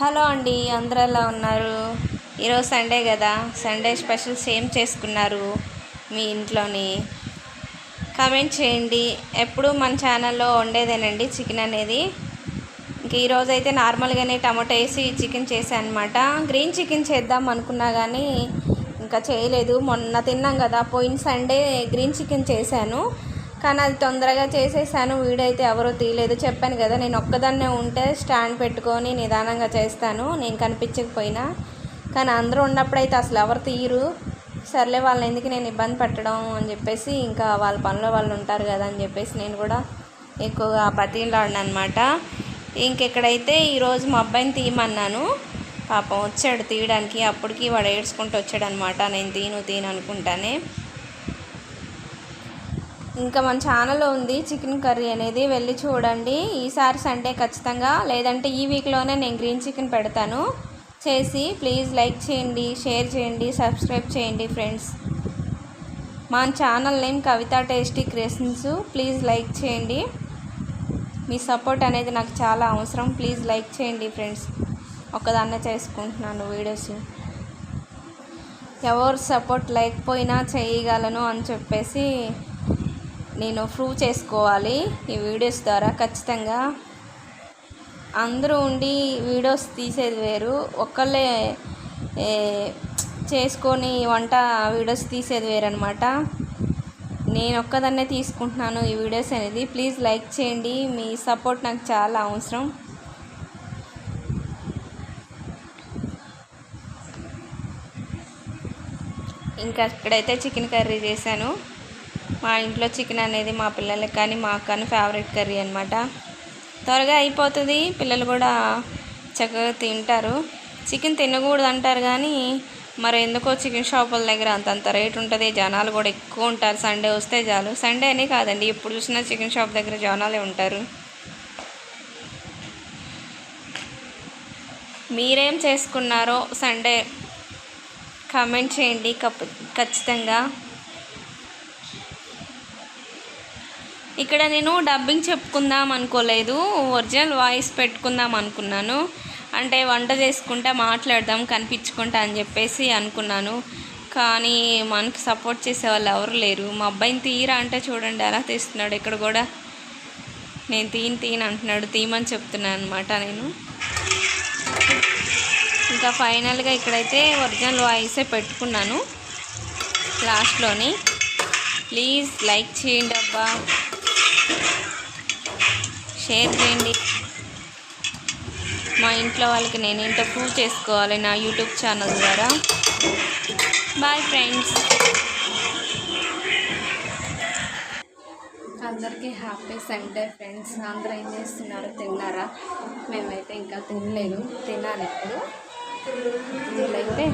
Hello అండి అందరూ ఎలా ఉన్నారు? ఈరోజు సండే కదా సండే స్పెషల్స్ ఏం చేసుకున్నారు మీ ఇంట్లోని? కామెంట్ చేయండి. ఎప్పుడు మన ఛానల్లో వండేదేనండి చికెన్ అనేది? ఇంక ఈరోజు అయితే నార్మల్గానే టమాటో వేసి చికెన్ చేశాను అనమాట గ్రీన్ చికెన్ చేద్దాం అనుకున్నా కానీ ఇంకా చేయలేదు. మొన్న తిన్నాం కదా పోయిన సండే గ్రీన్ చికెన్ చేశాను. కానీ అది తొందరగా చేసేసాను వీడైతే అయితే ఎవరో తీయలేదు. చెప్పాను కదా నేను ఒక్కదాన్నే ఉంటే స్టాండ్ పెట్టుకొని నిదానంగా చేస్తాను నేను కనిపించకపోయినా. కానీ అందరూ ఉన్నప్పుడైతే అసలు ఎవరు తీయరు. సర్లే వాళ్ళని ఎందుకు నేను ఇబ్బంది పెట్టడం అని చెప్పేసి ఇంకా వాళ్ళ పనిలో వాళ్ళు ఉంటారు కదా అని చెప్పేసి నేను కూడా ఎక్కువగా బతిలాడిన అనమాట ఇంకెక్కడైతే ఈరోజు మా అబ్బాయిని తీయమన్నాను. పాపం వచ్చాడు తీయడానికి అప్పటికి వాడు ఏడ్చుకుంటూ వచ్చాడనమాట. నేను తీను తీను అనుకుంటానే. ఇంకా మన ఛానల్లో ఉంది చికెన్ కర్రీ అనేది. వెళ్ళి చూడండి. ఈసారి సండే ఖచ్చితంగా. లేదంటే ఈ వీక్లోనే నేను గ్రీన్ చికెన్ పెడతాను. చేసి ప్లీజ్ లైక్ చేయండి షేర్ చేయండి సబ్స్క్రైబ్ చేయండి ఫ్రెండ్స్ మా channel name Kavitha tasty creations please like చేయండి. మీ సపోర్ట్ అనేది నాకు చాలా అవసరం. ప్లీజ్ లైక్ చేయండి ఫ్రెండ్స్ ఒకదాన్నే చేసుకుంటున్నాను వీడియోస్ ఎవరు సపోర్ట్ లేకపోయినా చేయగలను అని చెప్పేసి నేను ప్రూవ్ చేసుకోవాలి ఈ వీడియోస్ ద్వారా ఖచ్చితంగా. అందరూ ఉండి వీడియోస్ తీసేది వేరు. ఒక్కళ్ళే చేసుకొని వంట వీడియోస్ తీసేది వేరు అనమాట నేను ఒక్కదాన్నే తీసుకుంటున్నాను ఈ వీడియోస్ అనేది. ప్లీజ్ లైక్ చేయండి. మీ సపోర్ట్ నాకు చాలా అవసరం. ఇంకా ఇక్కడైతే చికెన్ కర్రీ చేశాను. మా ఇంట్లో చికెన్ అనేది మా పిల్లలకి కానీ మాకు కానీ ఫేవరెట్ కర్రీ అనమాట త్వరగా అయిపోతుంది. పిల్లలు కూడా చక్కగా తింటారు. చికెన్ తినకూడదు అంటారు కానీ మరి ఎందుకో చికెన్ షాపుల దగ్గర అంతంత రేట్ ఉంటుంది. జనాలు కూడా ఎక్కువ ఉంటారు. సండే వస్తే చాలు. సండే అనే కాదండి. ఎప్పుడు చూసినా చికెన్ షాప్ దగ్గర జనాలే ఉంటారు. మీరేం చేసుకున్నారో సండే కామెంట్ చేయండి. ఖచ్చితంగా. ఇక్కడ నేను డబ్బింగ్ చెప్పుకుందాం అనుకోలేదు. ఒరిజినల్ వాయిస్ పెట్టుకుందాం అనుకున్నాను. అంటే వంట చేసుకుంటా మాట్లాడదాం కనిపించుకుంటా అని చెప్పేసి అనుకున్నాను. కానీ మనకి సపోర్ట్ చేసే వాళ్ళు ఎవరు లేరు. మా అబ్బాయిని తీరా అంటే చూడండి ఎలా తీస్తున్నాడు ఇక్కడ కూడా. నేను తీని తీని అంటున్నాడు. తీయమని చెప్తున్నాను అనమాట నేను. ఇంకా ఫైనల్గా ఇక్కడైతే ఒరిజినల్ వాయిసే పెట్టుకున్నాను. లాస్ట్లోని ప్లీజ్ లైక్ చేయండి అబ్బా. షేర్ చేయండి. మా ఇంట్లో వాళ్ళకి నేను ఇంత ప్రూవ్ చేసుకోవాలి నా యూట్యూబ్ ఛానల్ ద్వారా. Bye friends. అందరికీ హ్యాపీ సండే ఫ్రెండ్స్. అందరూ ఏం చేస్తున్నారు? తిన్నారా? మేమైతే ఇంకా తినలేదు. తినాలి ఇప్పుడు. వీళ్ళైతే